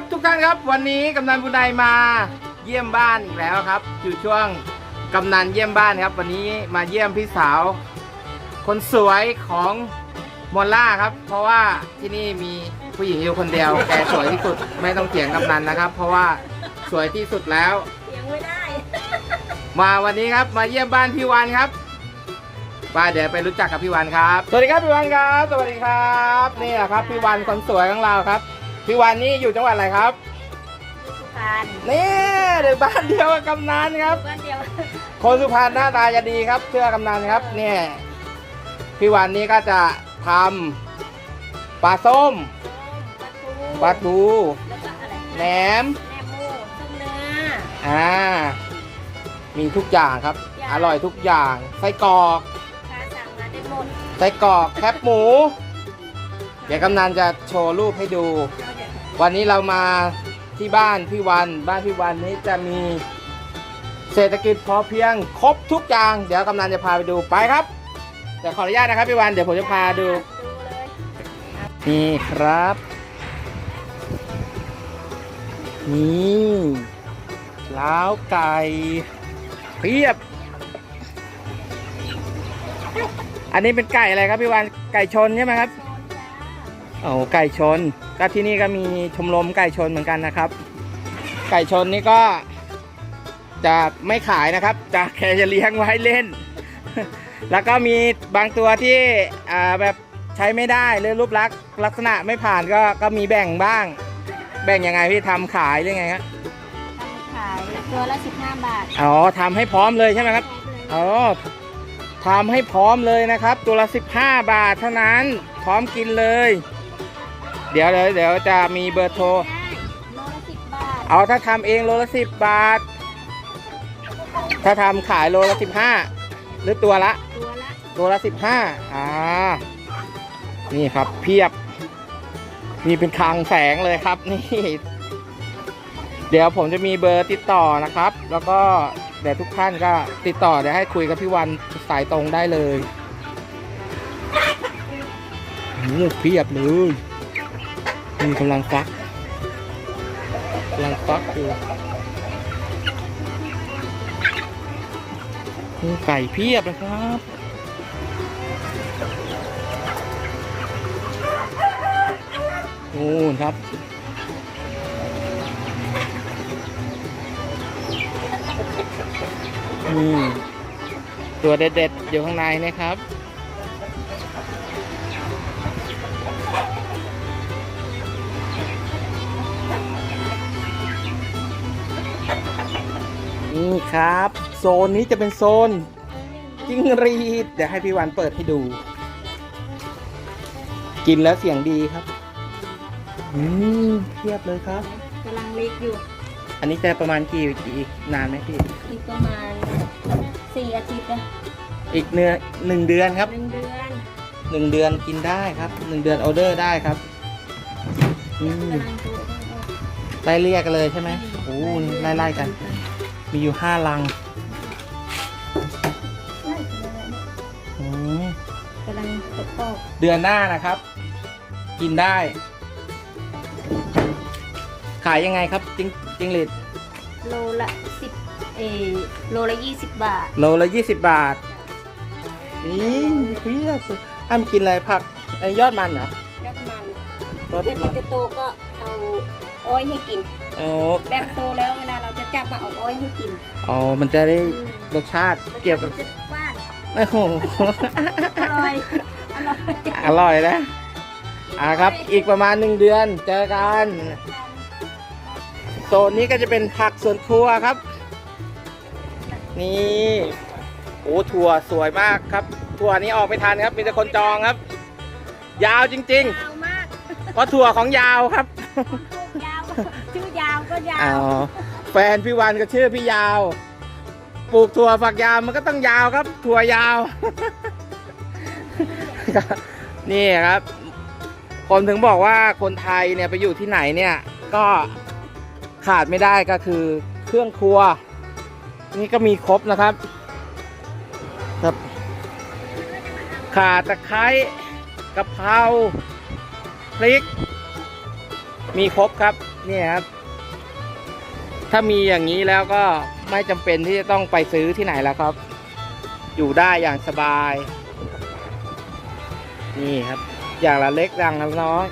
ครับทุกท่านครับ วันนี้กำนันบุญนายมาเยี่ยมบ้านอีกแล้วครับ อยู่ช่วงกำนันเยี่ยมบ้านครับ วันนี้มาเยี่ยมพี่สาว คนสวยของมอลล่าครับ เพราะว่าที่นี่มีผู้หญิงอยู่คนเดียวแกสวยที่สุดไม่ต้องเถียงกำนันนะครับ เพราะว่าสวยที่สุดแล้วเสียงไม่ได้ มาวันนี้ครับมาเยี่ยมบ้านพี่วันครับป้าเดี๋ยวไปรู้จักกับพี่วันครับ สวัสดีครับพี่วันครับ สวัสดีครับ นี่แหละครับพี่วันคนสวยของเราครับ พี่วันนี่อยู่จังหวัดอะไรครับสุพรรณนี่เด็กบ้านเดียวกับกำนันครับ บ้านเดียวคนสุพรรณหน้าตาจะดีครับ เชื่อกำนันครับเนี่ยพี่วันนี้ก็จะทำปลาส้มปลาทูปลาทูแล้วก็อะไรแหนมแหนมหมูต้มเนื้ออ่ามีทุกอย่างครับอย่างอร่อยทุกอย่างไส้กรอกค้าสั่งมาได้หมดไส้กรอกแคบหมู เดี๋ยวกำนันจะโชว์รูปให้ดูเอาเดี๋ย วันนี้เรามาที่บ้านพี่วัน บ้านพี่วันนี้จะมีเศรษฐกิจพอเพียงครบทุกอย่าง เดี๋ยวกำนันจะพาไปดูไปครับเดี๋ยวขออนุญาตนะครับพี่วันเดี๋ยวผมจะพาดูนี่ครับ นี่ล้าวไก่เพียบ อันนี้เป็นไก่อะไรครับพี่วันไก่ชนใช่ไหมครับ โซนจ้าโอ้ไก่ชนก็ที่นี่ก็มีชมรมไก่ชนเหมือนกันนะครับ ไก่ชนนี่ก็จะไม่ขายนะครับ จะแค่จะเลี้ยงไว้เล่น แล้วก็มีบางตัวที่อ่าแบบใช้ไม่ได้หรือรูปลักษณ์ลักษณะไม่ผ่านก็ก็มีแบ่งบ้าง แบ่งยังไงพี่ทำขายหรือไงครับทำขายตัวละ15บาทอ๋อทำให้พร้อมเลยใช่ไหมครับอ๋อทำให้พร้อมเลยนะครับ ตัวละ15บาทเท่านั้นพร้อมกินเลย เดี๋ยวเดี๋ยวเดี๋ยวจะมีเบอร์โทรได้โลละ10บาทเอาถ้าทำเองโลละ10บาท ถ้าทำขายโลละ15หรือตัวละ ตัวละตัวละ15อ่า นี่ครับเพียบ นี่เป็นคลังแสงเลยครับ นี่ เดี๋ยวผมจะมีเบอร์ติดต่อนะครับ แล้วก็เดี๋ยวทุกท่านก็ติดต่อเดี๋ยวให้คุยกับพี่วันสายตรงได้เลยโอ้โหเพียบเลย นี่กำลังฟักกำลังฟักอยู่นี่ไก่เพียบนะครับโอ้ครับนี่ตัวเด็ดๆอยู่ข้างในนะครับ นี่ครับ โซนนี้จะเป็นโซนจิ้งหรีดเดี๋ยวให้พี่วันเปิดให้ดู กินแล้วเสียงดีครับ อืมเทียบเลยครับ กำลังเล็กอยู่ อันนี้จะประมาณกี่อีกนานไหมพี่ อีกประมาณ4อาทิตย์นะอีกเนื้อหนึ่งเดือนครับหนึ่งเดือนหนึ่งเดือนกินได้ครับหนึ่งเดือนออเดอร์ได้ครับอืมกำลังดูไล่เรียกกันเลยใช่ไหมโอ้นี่ไล่ไล่กัน มีอยู่ห้าลังอืมกำลังตกออกเดือนหน้านะครับ กินได้ ขายยังไงครับจิงจิงหรีดโลละสิบเออโลละยี่สิบบาท โลละยี่สิบบาท นี่เพียบห้ามกินอะไรผักไอ้ยอดมันเหรอ แล้วมันยอดเพื่อนมันจะโตก็เอาอ้อยให้กิน โอ้แบบโตแล้วเวลาเราจะจับมาเอาอ้อยให้กินอ๋อมันจะได้รสชาติเกี่ยวกับจะว่านโอ้โหอร่อยอร่อยอร่อยนะอ่าครับอีกประมาณหนึ่งเดือนเจอกันโซนนี้ก็จะเป็นผักสวนครัวครับ นี่โอ้ถั่วสวยมากครับถั่วนี้ออกไม่ทันครับ มีแต่คนจองครับ ยาวจริงยาวมากๆเพราะถั่วของยาวครับ ยาวชื่อยาว ก็ยาอ๋อวแฟนพี่วันก็ชื่อพี่ยาว ปลูกถั่วฝักยาวมันก็ต้องยาวครับ ถั่วยาว นี่ครับผมถึงบอกว่าคนไทยเนี่ยไปอยู่ที่ไหนเนี่ย ก็ขาดไม่ได้ก็คือเครื่องครัว นี่ก็มีครบนะครับครับข่าตะไคร้กะเพราพริก มีครบครับ เนี่ยครับ ถ้ามีอย่างนี้แล้วก็ไม่จำเป็นที่จะต้องไปซื้อที่ไหนแล้วครับ อยู่ได้อย่างสบาย นี่ครับ อย่างละเล็กอย่างละน้อย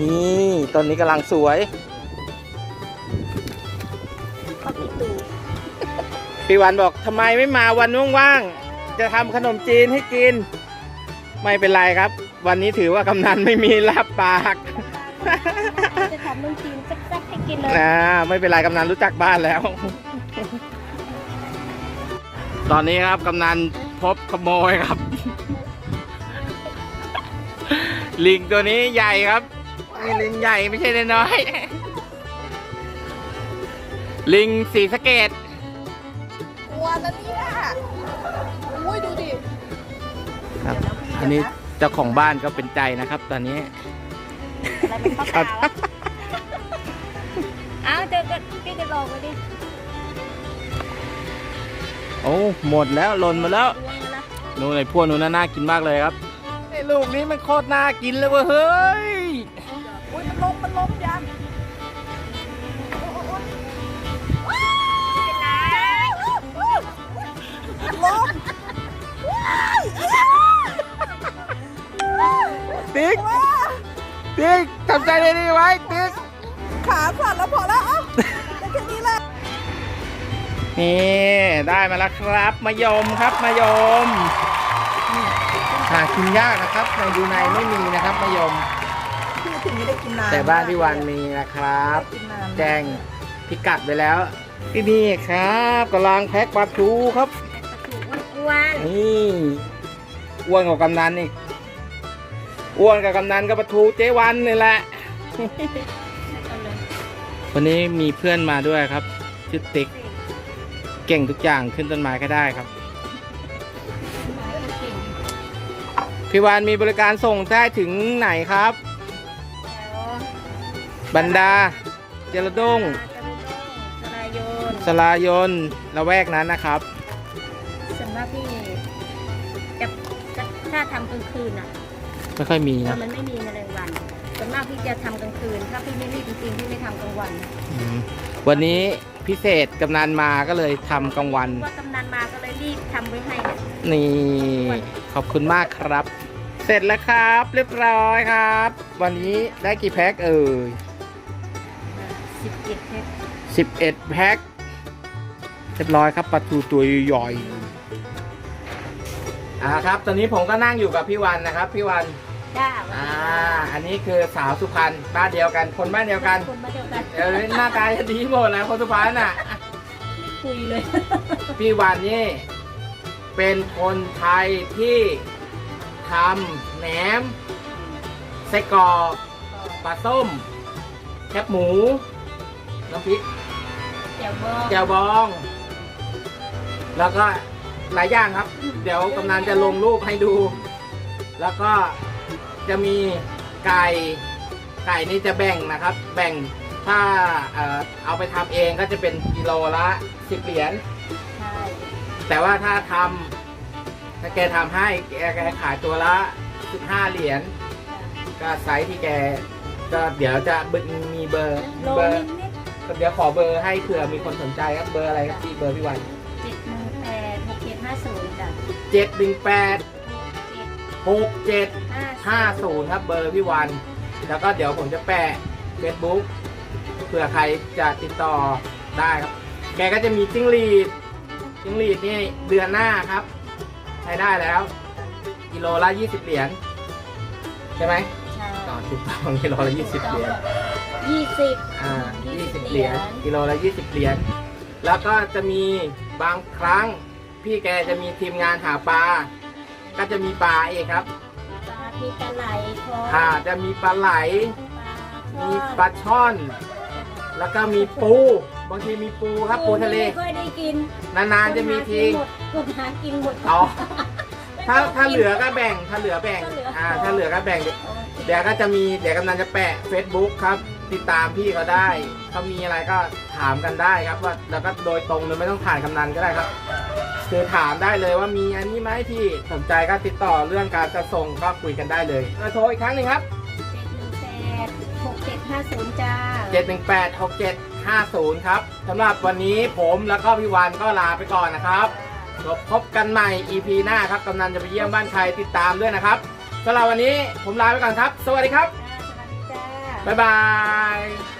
นี่ต้นนี้กำลังสวย พี่วันบอกทำไมไม่มาวันว่างๆ จะทำขนมจีนให้กิน ไม่เป็นไรครับ วันนี้ถือว่ากำนันไม่มีรับปาก จะทำนุ่มจีนแซ่บๆให้กินเลยนะไม่เป็นไรกำนันรู้จักบ้านแล้ว ตอนนี้ครับกำนันพบขโมยครับ ลิงตัวนี้ใหญ่ครับนี่ลิงใหญ่ไม่ใช่น้อยๆลิงสีสะเกตกลัวนะเนี่ยอุ้ยดูดิครับอันนี้เจ้าของบ้านก็เป็นใจนะครับ ตอนนี้ อะไรเป็นข้าวครัตาบวะเอาเจอกันพี่จะลองไปดิโอ้หมดแล้วหล่นมาแล้วล้วงมาละนู่นไอ้พวกนู้นน่าน่ากินมากเลยครับไอ้ลูกนี้มันโคตรน่ากินเลยเว้ยเฮ้ยอุ้ยมันล้มมันล้มยังเป็นไรล้มติ๊กติ๊กทำใจดีๆไว้ติ๊กขาสั่นแล้วพอแล้ว นี่ได้มาแล้วครับมะยมครับมะยมหากินยากนะครับในดูในไม่มีนะครับมะยม พี่ถึงไม่ได้กินนานแต่บ้านพี่วันมีนะครับ กินนานแจ้งพิกัดไปแล้วที่นี่ครับกำลังแพ็คปลาทูครับปลาทูอ้วนนี่อ้วนกว่ากำนันอีกอ้วนกับกำนันกับปลาทูเจ๊วันนี่แหละๆเอาเลยวันนี้มีเพื่อนมาด้วยครับชื่อติ๊ก เก่งทุกอย่างขึ้นต้นไม้ก็ได้ครับเก่งพี่วานมีบริการส่งได้ถึงไหนครับแล้วบรรดา เจรดงสลายโยนสลายนละแวกนั้นนะครับส่วนมากพี่จะจะถ้าทำกลางคืนอะไม่ค่อยมีเพนะราะมันไม่มีแมลงวันส่วนมากพี่จะทำกลางคืน ถ้าพี่ไม่รีบจริงๆพี่ไม่ทำกลางวันนะอืมวันนี้ พิเศษกำนันมาก็เลยทำกลางวัน ว่ากำนันมาก็เลยรีบทำไว้ให้เนี่ยนี่ ขอบคุณมากครับ เสร็จแล้วครับ เรียบร้อยครับ วันนี้ได้กี่แพ็คเอ่ยสิบเจ็ดเทป11 แพ็คเรียบร้อยครับปลาทูตัวใหญ่อ่าครับ ตอนนี้ผมก็นั่งอยู่กับพี่วันนะครับ พี่วัน จ้าอ่า อันนี้คือสาวสุพรรณบ้านเดียวกัน คนบ้านเดียวกันคนมาเดียวกันเดี๋ยวหน้าตาจะดีหมดนะคนสุพรรณน่ะ คุยเลยพี่วันนี่เป็นคนไทยที่ทำแหนมไส้กรอกปลาส้ม แคบหมูน้ำพริกเดี๋ยวบอกแจ่วบอง แล้วก็หลายอย่างครับ เดี๋ยวกำนันจะลงรูปให้ดู แล้วก็ จะมีไก่ไก่นี่จะแบ่งนะครับ แบ่งถ้าเอ่อเอาไปทำเองก็จะเป็นกิโลละสิบเหรียญใช่แต่ว่าถ้าทำถ้าแกทำให้แกแกขายตัวละสิบห้าเหรียญก็ไซส์ที่แกก็เดี๋ยวจะมีเบอร์โลเบอร์นิดนิดเดี๋ยวขอเบอร์ให้เผื่อมีคนสนใจครับเบอร์อะไรครับพี่เบอร์พี่วันเจ็ดหนึ่งแปดหกเจ็ดห้าศูนย์จ้ะเจ็ดหนึ่งแปด เจ็ดหกเจ็ดห้าห้าศูนย์ครับเบอร์พี่วัน แล้วก็เดี๋ยวผมจะแปะ Facebook เผื่อใครจะติดต่อได้ครับ แกก็จะมีจิ้งหรีดจิ้งหรีดนี่เดือนหน้าครับใช้ได้แล้ว กิโลละ20 เหรียญใช่ไหมใช่ต่อถูกต้องกิโลละ20 เหรียญยี่สิบ อ่า20 20 เหรียญกิโลละ20 เหรียญแล้วก็จะมีบางครั้ง พี่แกจะมีทีมงานหาปลา ก็จะมีปลาเองครับปลามีปลาไหลทองอ่าจะมีปลาไหลปลามีปลาช่อน แล้วก็มีปู บางทีมีปูครับปูทะเลไม่ค่อยได้กินนานๆจะมีทีคนหากินหมดเอาถ้าถ้าเหลือก็แบ่งถ้าเหลือแบ่งอ่าถ้าเหลือก็แบ่ง เดี๋ยวก็จะมีเดี๋ยวกำนันจะแปะ Facebook ครับ ติดตามพี่เขาได้เขามีอะไรก็ถามกันได้ครับว่าแล้วก็โดยตรงเลยไม่ต้องผ่านกำนันก็ได้ครับ คือถามได้เลยว่ามีอันนี้ไหมที่สนใจก็ติดต่อเรื่องการจะส่งก็คุยกันได้เลยโทรอีกครั้งหนึ่งครับเจ็ดหนึ่งแปดหกเจ็ดห้าศูนย์จ้า 718 6750 ครับสำหรับวันนี้ผมแล้วก็พี่วันก็ลาไปก่อนนะครับพบกันใหม่ EP หน้าครับกำนันจะไปเยี่ยมบ้านใครติดตามด้วยนะครับสำหรับวันนี้ผมลาไปก่อนครับ สวัสดีครับจ้าสวัสดีจ้า บ๊ายบาย